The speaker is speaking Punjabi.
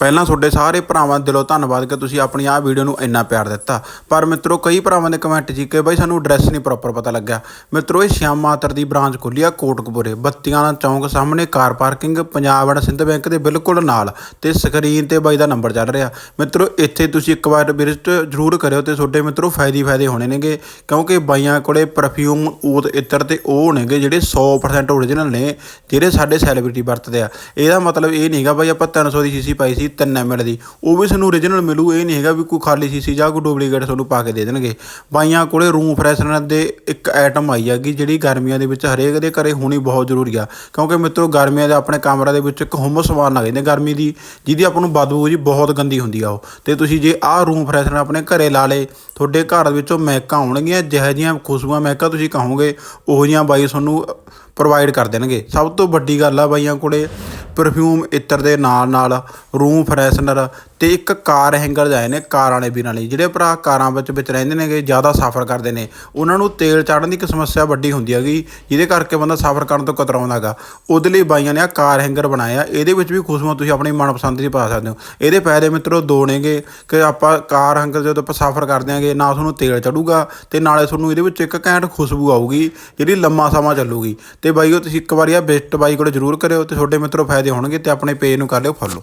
ਪਹਿਲਾਂ ਤੁਹਾਡੇ ਸਾਰੇ ਭਰਾਵਾਂ ਦਿਲੋਂ ਧੰਨਵਾਦ ਕਿ ਤੁਸੀਂ ਆਪਣੀ ਆਹ ਵੀਡੀਓ ਨੂੰ ਇੰਨਾ ਪਿਆਰ ਦਿੱਤਾ। ਪਰ ਮਿੱਤਰੋ, ਕਈ ਭਰਾਵਾਂ ਦੇ ਕਮੈਂਟ ਸੀ ਕਿ ਬਾਈ ਸਾਨੂੰ ਐਡਰੈਸ ਨਹੀਂ ਪ੍ਰੋਪਰ ਪਤਾ ਲੱਗਿਆ। ਮਿੱਤਰੋ, ਇਹ ਸ਼ਿਆਮ ਮਾਤਰ ਦੀ ਬ੍ਰਾਂਚ ਖੁੱਲੀ ਆ ਕੋਟਕਪੂਰੇ। ਬੱਤੀਆਂ ਦਾ ਚੌਂਕ ਸਾਹਮਣੇ car parking, Punjab and Sind bank ਦੇ ਬਿਲਕੁਲ ਨਾਲ ਤੇ ਸਕਰੀਨ ਤੇ ਬਾਈ ਦਾ ਨੰਬਰ ਚੱਲ ਰਿਹਾ। ਮਿੱਤਰੋ, ਇੱਥੇ ਤੁਸੀਂ ਇੱਕ ਵਾਰ ਵਿਜ਼ਿਟ ਜ਼ਰੂਰ ਕਰਿਓ ਤੇ ਤੁਹਾਡੇ ਮਿੱਤਰੋ ਫਾਇਦੇ ਫਾਇਦੇ ਹੋਣੇ ਨੇਗੇ, ਕਿਉਂਕਿ ਬਾਈਆਂ ਕੋਲੇ ਪਰਫਿਊਮ ਊਤ, ਇਤਰ ਤੇ ਉਹ ਨੇਗੇ ਜਿਹੜੇ 100% ਓਰੀਜਨਲ ਨੇ, ਜਿਹੜੇ ਸਾਡੇ ਸੈਲੀਬ੍ਰਿਟੀ ਵਰਤਦੇ ਆ। ਇਹਦਾ ਮਤਲਬ ਇਹ ਨਹੀਂ ਹੈਗਾ ਬਾਈ ਆਪਾਂ 300 ਦੀ ਸੀਸੀ ਪਾਈ ਸੀ 3 ਐਮਐਲ ਦੀ। ਉਹ ਵੀ ਤੁਹਾਨੂੰ ਓਰੀਜਨਲ ਮਿਲੂ, ਇਹ ਨਹੀਂ ਹੈਗਾ ਵੀ ਕੋਈ ਖਾਲੀ ਸੀਸੀ ਜਾਂ ਕੋਈ ਡੁਪਲੀਕੇਟ ਤੁਹਾਨੂੰ ਪਾ ਕੇ ਦੇ ਦੇਣਗੇ। ਬਾਈਆਂ ਕੋਲੇ ਰੂਮ ਫਰੈਸ਼ਨਰ ਦੇ ਇੱਕ ਆਈਟਮ ਆਈ ਹੈਗੀ, ਜਿਹੜੀ ਗਰਮੀਆਂ ਦੇ ਵਿੱਚ ਹਰੇਕ ਦੇ ਘਰੇ ਹੋਣੀ ਬਹੁਤ ਜ਼ਰੂਰੀ ਆ। ਕਿਉਂਕਿ ਮਿੱਤਰੋ, ਗਰਮੀਆਂ ਦੇ ਆਪਣੇ ਕਮਰੇ ਦੇ ਵਿੱਚ ਇੱਕ ਹੁਮਸ ਸਮਾਨ ਲੱਗ ਜਾਂਦੇ ਗਰਮੀ ਦੀ, ਜਿਹਦੀ ਆਪਾਂ ਨੂੰ ਬਦਬੂ ਜੀ ਬਹੁਤ ਗੰਦੀ ਹੁੰਦੀ ਆ ਉਹ। ਤੇ ਤੁਸੀਂ ਜੇ ਆਹ ਰੂਮ ਫਰੈਸ਼ਨਰ ਆਪਣੇ ਘਰੇ ਲਾ ਲੇ ਤੁਹਾਡੇ ਘਰ ਵਿੱਚੋਂ ਮਹਿਕਾਂ ਆਉਣਗੀਆਂ, ਜਿਹੋ ਜਿਹੀਆਂ ਖੁਸ਼ਬੂਆਂ ਮਹਿਕਾਂ ਤੁਸੀਂ ਕਹੋਗੇ, ਉਹੋ ਜਿਹੀਆਂ ਬਾਈ ਤੁਹਾਨੂੰ ਪ੍ਰੋਵਾਈਡ ਕਰ ਦੇਣਗੇ। ਸਭ ਤੋਂ ਵੱਡੀ ਗੱਲ ਆ ਬਾਈਆਂ ਕੋਲੇ ਪਰਫਿਊਮ ਇਤਰ ਦੇ ਨਾਲ ਨਾਲ ਰੂਮ ਫਰੈਸ਼ਨਰ ਤੇ ਇੱਕ ਕਾਰ ਹੈਂਗਰ ਜਾਏ ਨੇ ਕਾਰਾਂ ਵਾਲੇ ਵੀਰਾਂ ਲਈ। ਜਿਹੜੇ ਭਰਾ ਕਾਰਾਂ ਵਿੱਚ ਵਿੱਚ ਰਹਿੰਦੇ ਨੇਗੇ, ਜ਼ਿਆਦਾ ਸਫ਼ਰ ਕਰਦੇ ਨੇ। ਉਹਨਾਂ ਨੂੰ ਤੇਲ ਚਾੜਨ ਦੀ ਇੱਕ ਸਮੱਸਿਆ ਵੱਡੀ ਹੁੰਦੀ ਹੈਗੀ, ਜਿਹਦੇ ਕਰਕੇ ਬੰਦਾ ਸਫ਼ਰ ਕਰਨ ਤੋਂ ਕਤਰਾਉਂਦਾ ਹੈਗਾ। ਉਹਦੇ ਲਈ ਬਾਈਆਂ ਨੇ ਆ ਕਾਰ ਹੈਂਗਰ ਬਣਾਇਆ। ਇਹਦੇ ਵਿੱਚ ਵੀ ਖੁਸ਼ਬੂਆਂ ਤੁਸੀਂ ਆਪਣੀ ਮਨਪਸੰਦ ਦੀ ਪਾ ਸਕਦੇ ਹੋ। ਇਹਦੇ ਫਾਇਦੇ ਮਿੱਤਰੋ ਦੋ ਨੇਗੇ ਕਿ ਆਪਾਂ ਕਾਰ ਹੈਂਗਰ ਜਦੋਂ ਆਪਾਂ ਸਫ਼ਰ ਕਰਦੇ ਆਂਗੇ, ਨਾ ਤੁਹਾਨੂੰ ਤੇਲ ਚੜੂਗਾ ਤੇ ਨਾਲੇ ਤੁਹਾਨੂੰ ਇਹਦੇ ਵਿੱਚ ਇੱਕ ਘੈਂਟ ਖੁਸ਼ਬੂ ਆਊਗੀ, ਜਿਹੜੀ ਲੰਮਾ ਸਮਾਂ ਚੱਲੂਗੀ। ਤੇ ਬਾਈਓ, ਤੁਸੀਂ ਇੱਕ ਵਾਰੀ ਆ ਬੈਸਟ ਬਾਈ ਕੋਲ ਜ਼ਰੂਰ ਕਰਿਓ ਤੇ ਤੁਹਾਡੇ ਮਿੱਤਰੋ ਫਾਇਦੇ ਹੋਣਗੇ ਤੇ ਆਪਣੇ ਪੇਜ ਨੂੰ ਕਰ ਲਿਓ ਫੋਲੋ